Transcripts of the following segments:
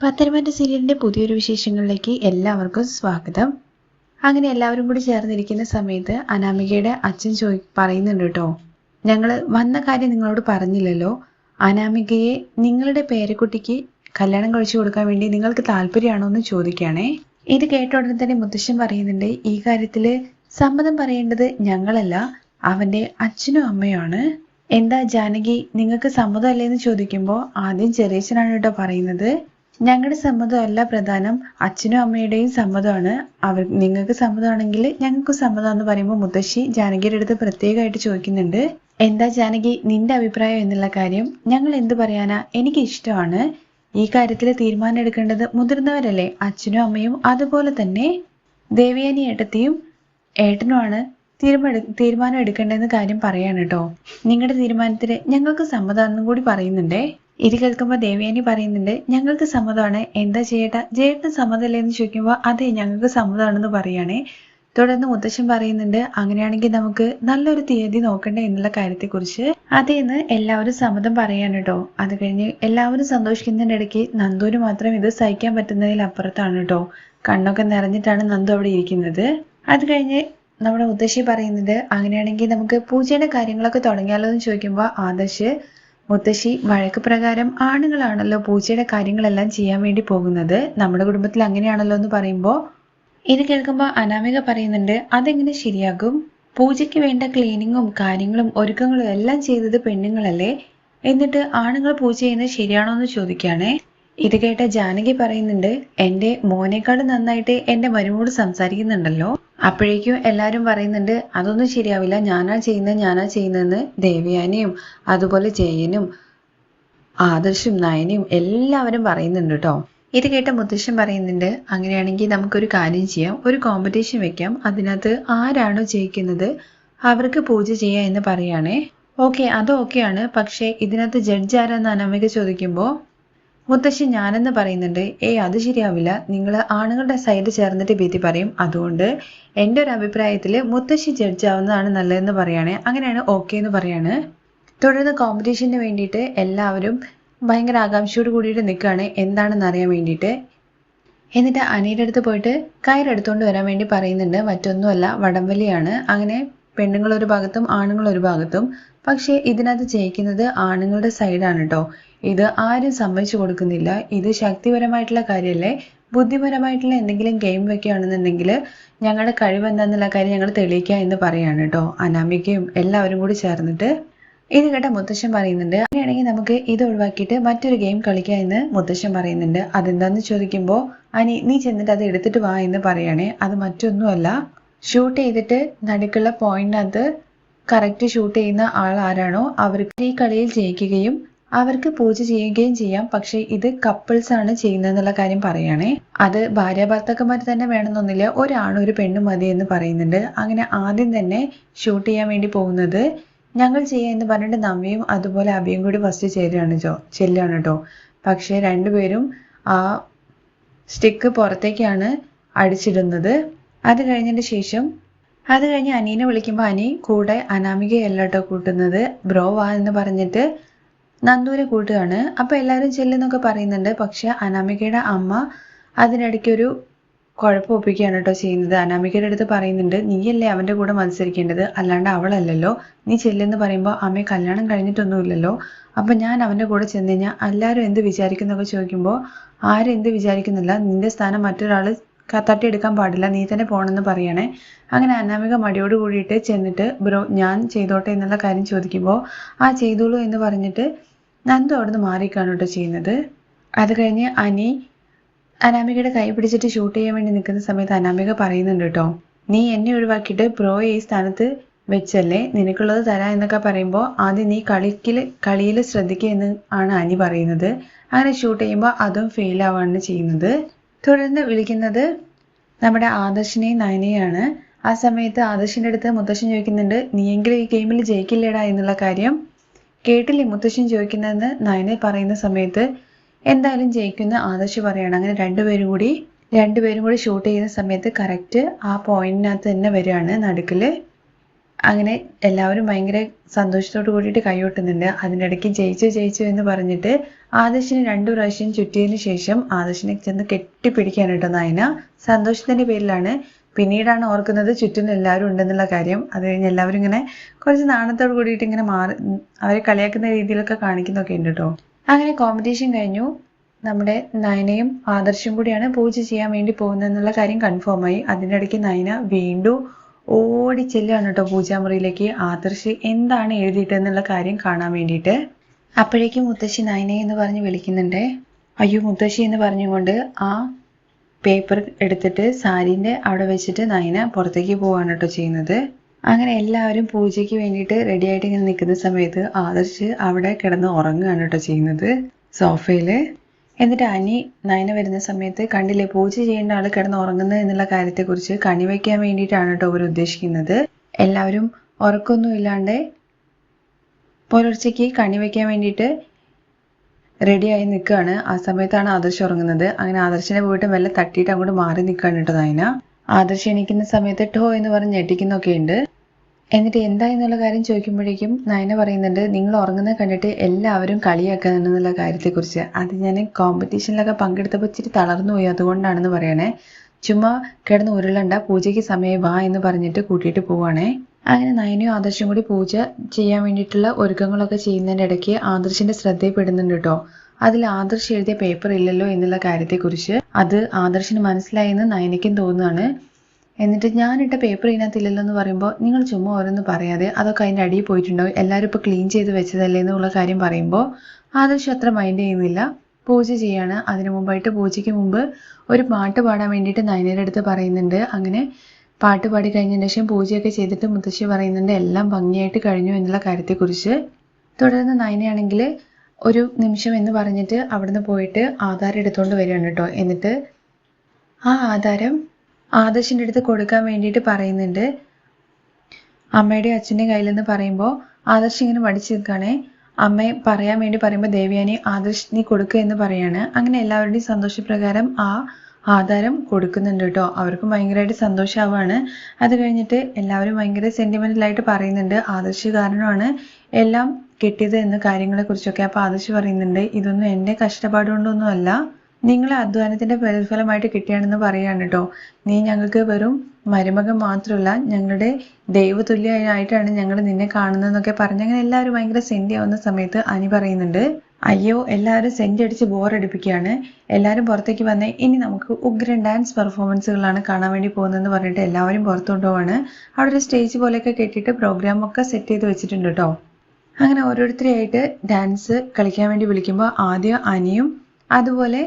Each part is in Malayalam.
പത്തനംതിട്ട സീരിയലിന്റെ പുതിയൊരു വിശേഷങ്ങളിലേക്ക് എല്ലാവർക്കും സ്വാഗതം. അങ്ങനെ എല്ലാവരും കൂടി ചേർന്നിരിക്കുന്ന സമയത്ത് അനാമികയുടെ അച്ഛൻ ചോദി പറയുന്നുണ്ട് കേട്ടോ. ഞങ്ങൾ വന്ന കാര്യം നിങ്ങളോട് പറഞ്ഞില്ലല്ലോ. അനാമികയെ നിങ്ങളുടെ പേരക്കുട്ടിക്ക് കല്യാണം കഴിച്ചു കൊടുക്കാൻ വേണ്ടി നിങ്ങൾക്ക് താല്പര്യമാണോ എന്ന് ചോദിക്കുകയാണേ. ഇത് കേട്ട ഉടനെ തന്നെ മുത്തശ്ശൻ പറയുന്നുണ്ട് ഈ കാര്യത്തിൽ സമ്മതം പറയേണ്ടത് ഞങ്ങളല്ല അവന്റെ അച്ഛനും അമ്മയുമാണ്. എന്താ ജാനകി നിങ്ങൾക്ക് സമ്മതമല്ലേ എന്ന് ചോദിക്കുമ്പോൾ ആദ്യം ചെറിയച്ഛനാണ് കേട്ടോ പറയുന്നത്. ഞങ്ങളുടെ സമ്മതമല്ല പ്രധാനം. അച്ഛനും അമ്മയുടെയും സമ്മതമാണ്. അവർ നിങ്ങൾക്ക് സമ്മതമാണെങ്കിൽ ഞങ്ങൾക്ക് സമ്മതം എന്ന് പറയുമ്പോൾ മുത്തശ്ശി ജാനകിയുടെ അടുത്ത് പ്രത്യേകമായിട്ട് ചോദിക്കുന്നുണ്ട്. എന്താ ജാനകി നിന്റെ അഭിപ്രായം എന്നുള്ള കാര്യം? ഞങ്ങൾ എന്ത് പറയാനാ? എനിക്ക് ഇഷ്ടമാണ്. ഈ കാര്യത്തിൽ തീരുമാനം എടുക്കേണ്ടത് മുതിർന്നവരല്ലേ? അച്ഛനും അമ്മയും അതുപോലെ തന്നെ ദേവയാനി ഏട്ടത്തിയും ഏട്ടനുമാണ് തീരുമാനം എടുക്കേണ്ടതെന്ന് കാര്യം പറയാണ് കേട്ടോ. നിങ്ങളുടെ തീരുമാനത്തിൽ ഞങ്ങൾക്ക് സമ്മതമാണെന്നും കൂടി പറയുന്നുണ്ടേ. ഇത് കേൾക്കുമ്പോൾ ദേവയാനി പറയുന്നുണ്ട് ഞങ്ങൾക്ക് സമ്മതമാണ്. എന്താ ചെയ്യട്ട ജയേട്ടന് സമ്മതമല്ലേ എന്ന് ചോദിക്കുമ്പോൾ അതെ ഞങ്ങൾക്ക് സമ്മതമാണെന്ന് പറയുകയാണേ തുടർന്ന് മുത്തശ്ശൻ പറയുന്നുണ്ട് അങ്ങനെയാണെങ്കിൽ നമുക്ക് നല്ലൊരു തീയതി നോക്കണ്ടേ എന്നുള്ള കാര്യത്തെ കാര്യത്തെക്കുറിച്ച് അതേന്ന് എല്ലാവരും സമ്മതം പറയാണ് കേട്ടോ അത് കഴിഞ്ഞ് എല്ലാവരും സന്തോഷിക്കുന്നതിന്റെ ഇടയ്ക്ക് നന്ദുവിന് മാത്രം ഇത് സഹിക്കാൻ പറ്റുന്നതിൽ അപ്പുറത്താണ് കേട്ടോ കണ്ണൊക്കെ നിറഞ്ഞിട്ടാണ് നന്ദു അവിടെ ഇരിക്കുന്നത്. അത് കഴിഞ്ഞ് നമ്മുടെ മുത്തശ്ശി പറയുന്നുണ്ട് അങ്ങനെയാണെങ്കിൽ നമുക്ക് പൂജയുടെ കാര്യങ്ങളൊക്കെ തുടങ്ങിയാലോ? എന്ന് ചോദിക്കുമ്പോൾ ആദർശ് മുത്തശ്ശി വഴക്ക് പ്രകാരം ആണുങ്ങളാണല്ലോ പൂച്ചയുടെ കാര്യങ്ങളെല്ലാം ചെയ്യാൻ വേണ്ടി പോകുന്നത്. നമ്മുടെ കുടുംബത്തിൽ അങ്ങനെയാണല്ലോ എന്ന് പറയുമ്പോൾ ഇത് കേൾക്കുമ്പോൾ അനാമിക പറയുന്നുണ്ട് അതെങ്ങനെ ശരിയാകും? പൂജയ്ക്ക് വേണ്ട ക്ലീനിങ്ങും കാര്യങ്ങളും ഒരുക്കങ്ങളും എല്ലാം ചെയ്തത് പെണ്ണുങ്ങളല്ലേ? എന്നിട്ട് ആണുങ്ങൾ പൂജ ചെയ്യുന്നത് ശരിയാണോ എന്ന് ചോദിക്കുകയാണേ. ഇത് കേട്ട ജാനകി പറയുന്നുണ്ട് എന്റെ മോനേക്കാളും നന്നായിട്ട് എന്റെ മരുമോട് സംസാരിക്കുന്നുണ്ടല്ലോ? അപ്പോഴേക്കും എല്ലാവരും പറയുന്നുണ്ട് അതൊന്നും ശരിയാവില്ല. ഞാനാ ചെയ്യുന്നത് ഞാനാ ചെയ്യുന്നതെന്ന് ദേവയാനിയും അതുപോലെ ജയനും ആദർശും നയനയും എല്ലാവരും പറയുന്നുണ്ട് കേട്ടോ. ഇത് കേട്ട മുത്തശ്ശൻ പറയുന്നുണ്ട് അങ്ങനെയാണെങ്കിൽ നമുക്കൊരു കാര്യം ചെയ്യാം. ഒരു കോമ്പറ്റീഷൻ വെക്കാം. അതിനകത്ത് ആരാണോ ജയിക്കുന്നത് അവർക്ക് പൂജ ചെയ്യാം എന്ന് പറയുകയാണേ ഓക്കെ അത് ഓക്കെയാണ്. പക്ഷേ ഇതിനകത്ത് ജഡ്ജ് ആരാന്ന് അനാമിക ചോദിക്കുമ്പോൾ മുത്തശ്ശി ഞാനെന്ന് പറയുന്നുണ്ട് ഏയ് അത് ശരിയാവില്ല. നിങ്ങൾ ആണുങ്ങളുടെ സൈഡ് ചേർന്നിട്ട് ഭീതി പറയും. അതുകൊണ്ട് എന്റെ ഒരു അഭിപ്രായത്തിൽ മുത്തശ്ശി ജഡ്ജ് ആവുന്നതാണ് നല്ലതെന്ന് പറയുകയാണെ അങ്ങനെയാണ് ഓക്കെ എന്ന് പറയാണ്. തുടർന്ന് കോമ്പറ്റീഷന് വേണ്ടിയിട്ട് എല്ലാവരും ഭയങ്കര ആകാംക്ഷയോട് കൂടിയിട്ട് നിൽക്കുകയാണ്. എന്താണെന്ന് അറിയാൻ വേണ്ടിയിട്ട്. എന്നിട്ട് അനിയുടെ അടുത്ത് പോയിട്ട് കയറെടുത്തുകൊണ്ട് വരാൻ വേണ്ടി പറയുന്നുണ്ട്. മറ്റൊന്നുമല്ല വടംവലിയാണ്. അങ്ങനെ പെണ്ണുങ്ങൾ ഒരു ഭാഗത്തും ആണുങ്ങൾ ഒരു ഭാഗത്തും. പക്ഷേ ഇതിനകത്ത് ജയിക്കുന്നത് ആണുങ്ങളുടെ സൈഡാണ് കേട്ടോ ഇത് ആരും സമ്മതിച്ചു കൊടുക്കുന്നില്ല. ഇത് ശക്തിപരമായിട്ടുള്ള കാര്യമല്ലേ ബുദ്ധിപരമായിട്ടുള്ള എന്തെങ്കിലും ഗെയിം വെക്കുകയാണെന്നുണ്ടെങ്കിൽ ഞങ്ങളുടെ കഴിവ് എന്താണെന്നുള്ള കാര്യം ഞങ്ങൾ തെളിയിക്കുക എന്ന് പറയാണ് കേട്ടോ. അനാമികയും എല്ലാവരും കൂടി ചേർന്നിട്ട്. ഇത് കേട്ട മുത്തശ്ശൻ പറയുന്നുണ്ട് അങ്ങനെയാണെങ്കിൽ നമുക്ക് ഇത് ഒഴിവാക്കിയിട്ട് മറ്റൊരു ഗെയിം കളിക്കാം എന്ന് മുത്തശ്ശൻ പറയുന്നുണ്ട്. അതെന്താന്ന് ചോദിക്കുമ്പോൾ അനി നീ ചെന്നിട്ട് അത് എടുത്തിട്ട് വാ എന്ന് പറയണേ. അത് മറ്റൊന്നുമല്ല. ഷൂട്ട് ചെയ്തിട്ട് നടുക്കുള്ള പോയിന്റിനകത്ത് കറക്റ്റ് ഷൂട്ട് ചെയ്യുന്ന ആൾ ആരാണോ അവർക്ക് ഈ കളിയിൽ ജയിക്കുകയും അവർക്ക് പൂജ ചെയ്യുകയും ചെയ്യാം. പക്ഷെ ഇത് കപ്പിൾസ് ആണ് ചെയ്യുന്നതെന്നുള്ള കാര്യം പറയുകയാണേ. അത് ഭാര്യ ഭർത്താക്കന്മാർ തന്നെ വേണമെന്നൊന്നില്ല ഒരാണും ഒരു പെണ്ണും മതി എന്ന് പറയുന്നുണ്ട്. അങ്ങനെ ആദ്യം തന്നെ ഷൂട്ട് ചെയ്യാൻ വേണ്ടി പോകുന്നത് ഞങ്ങൾ ചെയ്യാം എന്ന് പറഞ്ഞിട്ട് നമ്മയും അതുപോലെ അഭിയും കൂടി ഫസ്റ്റ് ചേരുകയാണ് ജോ ചെല്ലുകയാണ് കേട്ടോ പക്ഷേ രണ്ടുപേരും ആ സ്റ്റിക്ക് പുറത്തേക്കാണ് അടിച്ചിടുന്നത്. അത് കഴിഞ്ഞതിന് ശേഷം അത് കഴിഞ്ഞ് അനീനെ വിളിക്കുമ്പോൾ അനി കൂടെ അനാമികയല്ല കേട്ടോ കൂട്ടുന്നത്. ബ്രോ വാ എന്ന് പറഞ്ഞിട്ട് നന്ദൂരെ കൂട്ടുകയാണ്. അപ്പോൾ എല്ലാവരും ചെല്ലെന്നൊക്കെ പറയുന്നുണ്ട്. പക്ഷെ അനാമികയുടെ അമ്മ അതിനിടയ്ക്കൊരു കുഴപ്പം ഒപ്പിക്കുകയാണ് കേട്ടോ ചെയ്യുന്നത്. അനാമികയുടെ അടുത്ത് പറയുന്നുണ്ട് നീയല്ലേ അവന്റെ കൂടെ മത്സരിക്കേണ്ടത്? അല്ലാണ്ട് അവളല്ലല്ലോ. നീ ചെല്ലെന്ന് പറയുമ്പോൾ അമ്മയെ കല്യാണം കഴിഞ്ഞിട്ടൊന്നുമില്ലല്ലോ. അപ്പം ഞാൻ അവന്റെ കൂടെ ചെന്ന് കഴിഞ്ഞാൽ എല്ലാവരും എന്ത് വിചാരിക്കുന്നൊക്കെ ചോദിക്കുമ്പോൾ ആരും എന്ത് വിചാരിക്കുന്നില്ല. നിന്റെ സ്ഥാനം മറ്റൊരാൾ തട്ടിയെടുക്കാൻ പാടില്ല. നീ തന്നെ പോണെന്ന് പറയണേ. അങ്ങനെ അനാമിക മടിയോട് കൂടിയിട്ട് ചെന്നിട്ട് ബ്രോ ഞാൻ ചെയ്തോട്ടെ എന്നുള്ള കാര്യം ചോദിക്കുമ്പോൾ ആ ചെയ്തോളൂ എന്ന് പറഞ്ഞിട്ട് നന്ദു അവിടുന്ന് മാറിക്കാണ് കേട്ടോ ചെയ്യുന്നത്. അത് കഴിഞ്ഞ് അനി അനാമികയുടെ കൈ പിടിച്ചിട്ട് ഷൂട്ട് ചെയ്യാൻ വേണ്ടി നിൽക്കുന്ന സമയത്ത് അനാമിക പറയുന്നുണ്ട് കേട്ടോ നീ എന്നെ ഒഴിവാക്കിയിട്ട് ബ്രോയെ ഈ സ്ഥാനത്ത് വെച്ചല്ലേ? നിനക്കുള്ളത് തരാം എന്നൊക്കെ പറയുമ്പോൾ ആദ്യം നീ കളിക്കിൽ കളിയിൽ ശ്രദ്ധിക്കുക എന്ന് ആണ് അനി പറയുന്നത്. അങ്ങനെ ഷൂട്ട് ചെയ്യുമ്പോൾ അതും ഫെയിൽ ആവാണ് ചെയ്യുന്നത്. തുടർന്ന് വിളിക്കുന്നത് നമ്മുടെ ആദർശിനെയും നയനെയാണ് ആ സമയത്ത് ആദർശിന്റെ അടുത്ത് മുത്തശ്ശൻ ചോദിക്കുന്നുണ്ട് നീയെങ്കിലും ഈ ഗെയിമിൽ ജയിക്കില്ലേടാ എന്നുള്ള കാര്യം? കേട്ടില്ലേ മുത്തശ്ശൻ ചോദിക്കുന്നതെന്ന്? നയനെ പറയുന്ന സമയത്ത് എന്തായാലും ജയിക്കുന്ന ആദർശ് പറയാണ്. അങ്ങനെ രണ്ടുപേരും കൂടി രണ്ടുപേരും കൂടി ഷൂട്ട് ചെയ്യുന്ന സമയത്ത് കറക്റ്റ് ആ പോയിന്റിനകത്ത് തന്നെ വരികയാണ് നടുക്കിൽ അങ്ങനെ എല്ലാവരും ഭയങ്കര സന്തോഷത്തോട് കൂടിയിട്ട് കൈകൊട്ടുന്നുണ്ട്. അതിനിടയ്ക്ക് ജയിച്ചു ജയിച്ചു എന്ന് പറഞ്ഞിട്ട് ആദർശിനെ രണ്ടു പ്രാവശ്യം ചുറ്റിയതിന് ശേഷം ആദർശിനെ ചെന്ന് കെട്ടിപ്പിടിക്കാനിട്ടോ നയന. സന്തോഷത്തിന്റെ പേരിലാണ് പിന്നീടാണ് ഓർക്കുന്നത് ചുറ്റും എല്ലാവരും ഉണ്ടെന്നുള്ള കാര്യം. അത് കഴിഞ്ഞ് എല്ലാവരും ഇങ്ങനെ കുറച്ച് നാണത്തോട് കൂടിയിട്ട് ഇങ്ങനെ മാറി അവരെ കളിയാക്കുന്ന രീതിയിലൊക്കെ കാണിക്കുന്നൊക്കെ ഉണ്ട് കേട്ടോ അങ്ങനെ കോമ്പറ്റീഷൻ കഴിഞ്ഞു. നമ്മുടെ നയനയും ആദർശും കൂടിയാണ് പൂജ ചെയ്യാൻ വേണ്ടി പോകുന്നതെന്നുള്ള കാര്യം കൺഫേം ആയി. അതിന്റെ ഇടയ്ക്ക് നയന വീണ്ടും ഓടി ചെല്ലുകയാണ് കേട്ടോ പൂജാമുറിയിലേക്ക്. ആദർശ് എന്താണ് എഴുതിയിട്ടെന്നുള്ള കാര്യം കാണാൻ വേണ്ടിയിട്ട്. അപ്പോഴേക്കും മുത്തശ്ശി നയനെ എന്ന് പറഞ്ഞ് വിളിക്കുന്നുണ്ട്. അയ്യോ മുത്തശ്ശി എന്ന് പറഞ്ഞുകൊണ്ട് ആ പേപ്പർ എടുത്തിട്ട് സാരീന്റെ അവിടെ വെച്ചിട്ട് നയന പുറത്തേക്ക് പോവാണ് കേട്ടോ ചെയ്യുന്നത്. അങ്ങനെ എല്ലാവരും പൂജയ്ക്ക് വേണ്ടിയിട്ട് റെഡി ആയിട്ട് ഇങ്ങനെ നിൽക്കുന്ന സമയത്ത് ആദർശ് അവിടെ കിടന്ന് ഉറങ്ങുകയാണ് കേട്ടോ ചെയ്യുന്നത് സോഫയിൽ. എന്നിട്ട് അനി നയന വരുന്ന സമയത്ത് കണ്ടില്ലേ പൂജ ചെയ്യേണ്ട ആൾ കിടന്ന് ഉറങ്ങുന്നത് എന്നുള്ള കാര്യത്തെക്കുറിച്ച് കണി വയ്ക്കാൻ വേണ്ടിയിട്ടാണ് കേട്ടോ അവർ ഉദ്ദേശിക്കുന്നത്. എല്ലാവരും ഉറക്കമൊന്നും ഇല്ലാണ്ട് പുലർച്ചയ്ക്ക് കണി വയ്ക്കാൻ വേണ്ടിയിട്ട് റെഡിയായി നിൽക്കുകയാണ്. ആ സമയത്താണ് ആദർശ് ഉറങ്ങുന്നത്. അങ്ങനെ ആദർശിനെ പോയിട്ട് മെല്ലെ തട്ടിയിട്ട് അങ്ങോട്ട് മാറി നിൽക്കുകയാണ് കേട്ടോ നയന. ആദർശ് എണീക്കുന്ന സമയത്ത് ടോ എന്ന് പറഞ്ഞ് ഞെട്ടിക്കുന്നൊക്കെ ഉണ്ട്. എന്നിട്ട് എന്താ എന്നുള്ള കാര്യം ചോദിക്കുമ്പോഴേക്കും നയന പറയുന്നുണ്ട് നിങ്ങൾ ഉറങ്ങുന്നത് കണ്ടിട്ട് എല്ലാവരും കളിയാക്കുന്നുള്ള കാര്യത്തെക്കുറിച്ച്. അത് ഞാൻ കോമ്പറ്റീഷനിലൊക്കെ പങ്കെടുത്തപ്പോൾ ഇച്ചിരി തളർന്നു പോയി. അതുകൊണ്ടാണെന്ന് പറയണേ. ചുമ്മാ കിടന്ന് ഉരുളണ്ട പൂജയ്ക്ക് സമയം വാ എന്ന് പറഞ്ഞിട്ട് കൂട്ടിയിട്ട് പോവാണേ. അങ്ങനെ നയനയും ആദർശും കൂടി പൂജ ചെയ്യാൻ വേണ്ടിയിട്ടുള്ള ഒരുക്കങ്ങളൊക്കെ ചെയ്യുന്നതിന്റെ ഇടയ്ക്ക് ആദർശിന്റെ ശ്രദ്ധയിൽപ്പെടുന്നുണ്ട് കേട്ടോ അതിൽ ആദർശ് എഴുതിയ പേപ്പർ ഇല്ലല്ലോ എന്നുള്ള കാര്യത്തെക്കുറിച്ച് അത് ആദർശിന് മനസ്സിലായെന്ന് നയനയ്ക്കും തോന്നുകയാണ് എന്നിട്ട് ഞാനിട്ട പേപ്പർ ഇതിനകത്തില്ലല്ലോ എന്ന് പറയുമ്പോൾ നിങ്ങൾ ചുമ്മാ ഓരോന്ന് പറയാതെ അതൊക്കെ അതിന്റെ അടിയിൽ പോയിട്ടുണ്ടാവും. എല്ലാവരും ഇപ്പോൾ ക്ലീൻ ചെയ്ത് വെച്ചതല്ലേ എന്നുള്ള കാര്യം പറയുമ്പോൾ ആദർശം അത്ര മൈൻഡ് ചെയ്യുന്നില്ല. പൂജ ചെയ്യാണ്. അതിനു മുമ്പായിട്ട് പൂജയ്ക്ക് മുമ്പ് ഒരു പാട്ട് പാടാൻ വേണ്ടിയിട്ട് നയനയുടെ അടുത്ത് പറയുന്നുണ്ട്. അങ്ങനെ പാട്ട് പാടി കഴിഞ്ഞതിന് ശേഷം പൂജയൊക്കെ ചെയ്തിട്ട് മുത്തശ്ശി പറയുന്നുണ്ട് എല്ലാം ഭംഗിയായിട്ട് കഴിഞ്ഞു എന്നുള്ള കാര്യത്തെക്കുറിച്ച്. തുടർന്ന് നയനയാണെങ്കിൽ ഒരു നിമിഷം എന്ന് പറഞ്ഞിട്ട് അവിടുന്ന് പോയിട്ട് ആധാരം എടുത്തുകൊണ്ട് വരികയാണ് കേട്ടോ. എന്നിട്ട് ആ ആധാരം ആദർശിന്റെ അടുത്ത് കൊടുക്കാൻ വേണ്ടിയിട്ട് പറയുന്നുണ്ട്. അമ്മയുടെ അച്ഛന്റെ കയ്യിൽ നിന്ന് പറയുമ്പോൾ ആദർശ് ഇങ്ങനെ മടിച്ചു നിൽക്കുകയാണേ. അമ്മയെ പറയാൻ വേണ്ടി പറയുമ്പോൾ ദേവിയാനി ആദർശ് നീ കൊടുക്കുക എന്ന് പറയാണ്. അങ്ങനെ എല്ലാവരുടെയും സന്തോഷപ്രകാരം ആ ആധാരം കൊടുക്കുന്നുണ്ട് കേട്ടോ. അവർക്കും ഭയങ്കരമായിട്ട് സന്തോഷമാവാണ്. അത് കഴിഞ്ഞിട്ട് എല്ലാവരും ഭയങ്കര സെന്റിമെന്റലായിട്ട് പറയുന്നുണ്ട്. ആദർശ് കാരണമാണ് എല്ലാം കിട്ടിയത് എന്ന കാര്യങ്ങളെക്കുറിച്ചൊക്കെ അപ്പോൾ ആദർശ് പറയുന്നുണ്ട്. ഇതൊന്നും എന്റെ കഷ്ടപ്പാടുകൊണ്ടൊന്നും അല്ല നിങ്ങളെ അധ്വാനത്തിന്റെ പ്രതിഫലമായിട്ട് കിട്ടിയാണെന്ന് പറയാണ് കേട്ടോ. നീ ഞങ്ങൾക്ക് വെറും മരുമകൻ മാത്രമല്ല ഞങ്ങളുടെ ദൈവതുല്യമായിട്ടാണ് ഞങ്ങൾ നിന്നെ കാണുന്നതെന്നൊക്കെ പറഞ്ഞ് അങ്ങനെ എല്ലാവരും ഭയങ്കര സെൻഡി ആവുന്ന സമയത്ത് അനി പറയുന്നുണ്ട്. അയ്യോ എല്ലാവരും സെന്റി അടിച്ച് ബോറടിപ്പിക്കുകയാണ് എല്ലാവരും പുറത്തേക്ക് വന്നേ ഇനി നമുക്ക് ഉഗ്രൻ ഡാൻസ് പെർഫോമൻസുകളാണ് കാണാൻ വേണ്ടി പോകുന്നതെന്ന് പറഞ്ഞിട്ട് എല്ലാവരും പുറത്തു കൊണ്ടുപോവാണ് അവിടെ ഒരു സ്റ്റേജ് പോലെയൊക്കെ കെട്ടിയിട്ട് പ്രോഗ്രാമൊക്കെ സെറ്റ് ചെയ്ത് വെച്ചിട്ടുണ്ട് കേട്ടോ അങ്ങനെ ഓരോരുത്തരെയായിട്ട് ഡാൻസ് കളിക്കാൻ വേണ്ടി വിളിക്കുമ്പോൾ ആദ്യം അനിയും അതുപോലെ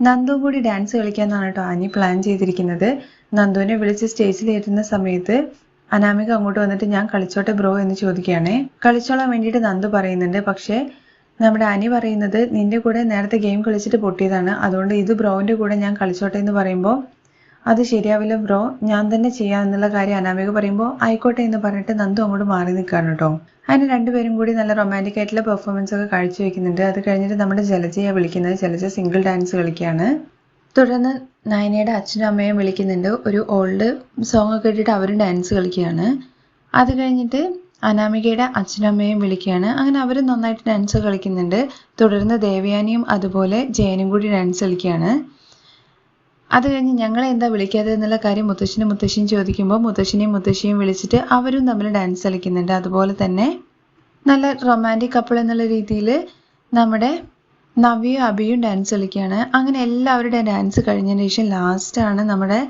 നന്ദു കൂടി ഡാൻസ് കളിക്കാന്നാണ് കേട്ടോ അനി പ്ലാൻ ചെയ്തിരിക്കുന്നത്. നന്ദുവിനെ വിളിച്ച് സ്റ്റേജിൽ ഏറ്റുന്ന സമയത്ത് അനാമിക അങ്ങോട്ട് വന്നിട്ട് ഞാൻ കളിച്ചോട്ടെ ബ്രോ എന്ന് ചോദിക്കുകയാണേ. കളിച്ചോളാൻ വേണ്ടിയിട്ട് നന്ദു പറയുന്നുണ്ട് പക്ഷേ നമ്മുടെ അനി പറയുന്നത് നിന്റെ കൂടെ നേരത്തെ ഗെയിം കളിച്ചിട്ട് പൊട്ടിയതാണ്. അതുകൊണ്ട് ഇത് ബ്രോവിന്റെ കൂടെ ഞാൻ കളിച്ചോട്ടെ എന്ന് പറയുമ്പോൾ അത് ശരിയാവില്ല ബ്രോ ഞാൻ തന്നെ ചെയ്യാം എന്നുള്ള കാര്യം അനാമിക പറയുമ്പോൾ ആയിക്കോട്ടെ എന്ന് പറഞ്ഞിട്ട് നന്ദു അങ്ങോട്ട് മാറി നിൽക്കുകയാണ് കേട്ടോ. അതിന് രണ്ടുപേരും കൂടി നല്ല റൊമാന്റിക് ആയിട്ടുള്ള പെർഫോമൻസ് ഒക്കെ കാഴ്ചവെക്കുന്നുണ്ട് അത് കഴിഞ്ഞിട്ട് നമ്മുടെ ജലജയെ വിളിക്കുന്നത്. ജലജ സിംഗിൾ ഡാൻസ് കളിക്കുകയാണ്. തുടർന്ന് നയനയുടെ അച്ഛനും അമ്മയും വിളിക്കുന്നുണ്ട്. ഒരു ഓൾഡ് സോങ് ഒക്കെ ഇട്ടിട്ട് അവരും ഡാൻസ് കളിക്കുകയാണ്. അത് കഴിഞ്ഞിട്ട് അനാമികയുടെ അച്ഛനും അമ്മയും വിളിക്കുകയാണ്. അങ്ങനെ അവർ നന്നായിട്ട് ഡാൻസ് കളിക്കുന്നുണ്ട്. തുടർന്ന് ദേവയാനിയും അതുപോലെ ജയനും കൂടി ഡാൻസ് കളിക്കുകയാണ്. അത് കഴിഞ്ഞ് ഞങ്ങളെ എന്താ വിളിക്കാതെ എന്നുള്ള കാര്യം മുത്തശ്ശനും മുത്തശ്ശിയും ചോദിക്കുമ്പോൾ മുത്തശ്ശിനെയും മുത്തശ്ശിയും വിളിച്ചിട്ട് അവരും തമ്മിൽ ഡാൻസ് കളിക്കുന്നുണ്ട്. അതുപോലെ തന്നെ നല്ല റൊമാന്റിക് കപ്പിൾ എന്നുള്ള രീതിയിൽ നമ്മുടെ നവ്യയും അഭിയും ഡാൻസ് കളിക്കുകയാണ്. അങ്ങനെ എല്ലാവരുടെയും ഡാൻസ് കഴിഞ്ഞതിന് ശേഷം ലാസ്റ്റാണ് നമ്മുടെ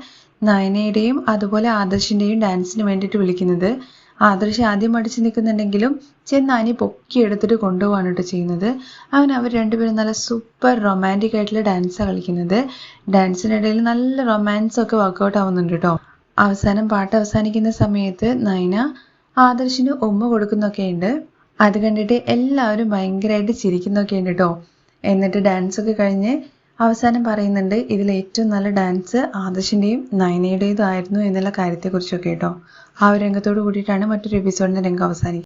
നയനയുടെയും അതുപോലെ ആദർശിന്റെയും ഡാൻസിന് വേണ്ടിയിട്ട് വിളിക്കുന്നത്. ആദർശ് ആദ്യം അടിച്ചു നിൽക്കുന്നുണ്ടെങ്കിലും ചെന്നാനി പൊക്കി എടുത്തിട്ട് കൊണ്ടുപോവാണ് കേട്ടോ ചെയ്യുന്നത്. അവൻ അവർ രണ്ടുപേരും നല്ല സൂപ്പർ റൊമാന്റിക് ആയിട്ടുള്ള ഡാൻസാണ് കളിക്കുന്നത്. ഡാൻസിനിടയിൽ നല്ല റൊമാൻസ് ഒക്കെ വർക്കൗട്ട് ആവുന്നുണ്ട് കേട്ടോ. അവസാനം പാട്ട് അവസാനിക്കുന്ന സമയത്ത് നയന ആദർശിന് ഉമ്മ കൊടുക്കുന്നൊക്കെ ഉണ്ട്. അത് കണ്ടിട്ട് എല്ലാവരും ഭയങ്കരമായിട്ട് ചിരിക്കുന്നൊക്കെ ഉണ്ട് കേട്ടോ. എന്നിട്ട് ഡാൻസൊക്കെ കഴിഞ്ഞ് അവസാനം പറയുന്നുണ്ട് ഇതിൽ ഏറ്റവും നല്ല ഡാൻസ് ആദർശിന്റെയും നയനയുടേതായിരുന്നു എന്നുള്ള കാര്യത്തെക്കുറിച്ചൊക്കെ കേട്ടോ. ആ ഒരു രംഗത്തോട് കൂടിയിട്ടാണ് മറ്റൊരു എപ്പിസോഡിന്റെ രംഗം അവസാനിക്കുന്നത്.